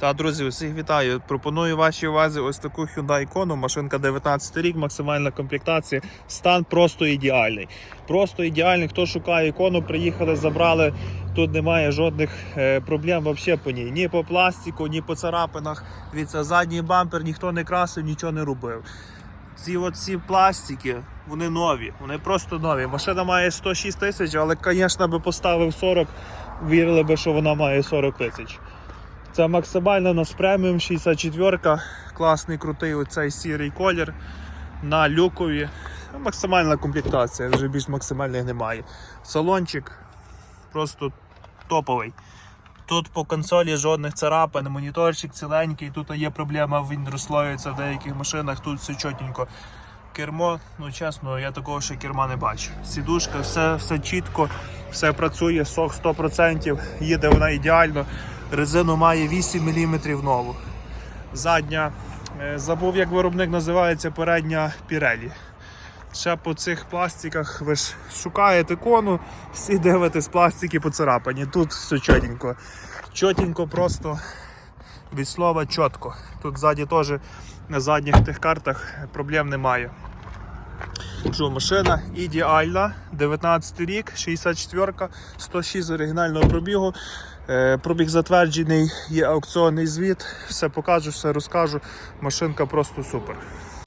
Та, друзі, усіх вітаю. Пропоную вашій увазі ось таку Hyundai Kona, машинка 19 рік, максимальна комплектація. Стан просто ідеальний. Просто ідеальний. Хто шукає ікону, приїхали, забрали. Тут немає жодних е, проблем взагалі по ній. Ні по пластику, ні по царапинах. Дивіться, задній бампер ніхто не красив, нічого не робив. Ці оці пластики, вони нові, вони просто нові. Машина має 106 тисяч, але, звісно, би поставив 40, вірили би, що вона має 40 тисяч. Це максимально у нас преміум 64 класний, крутий оцей сірий колір на люкові. Ну, Максимальна комплектація, вже більш максимальних немає. Салончик просто топовий. Тут по консолі жодних царапин, моніторчик ціленький, тут є проблема, він розслоюється в деяких машинах, тут все чотенько. Кермо, ну чесно, я такого ще керма не бачу. Сідушка, все, все чітко, все працює, сок 100%, їде вона ідеально. Резину має 8 мм нову. Задня, е, забув, як виробник називається, передня Pirelli. Ще по цих пластиках ви ж шукаєте кону, всі дивитесь пластики поцарапані. Тут все чотенько. Чотенько просто від слова чітко. Тут ззаді теж на задніх тих картах проблем немає. Що, машина ідеальна, 19 рік, 64, 106 оригінального пробігу. Е, Пробіг затверджений, є аукціонний звіт, все покажу, все розкажу. Машинка просто супер.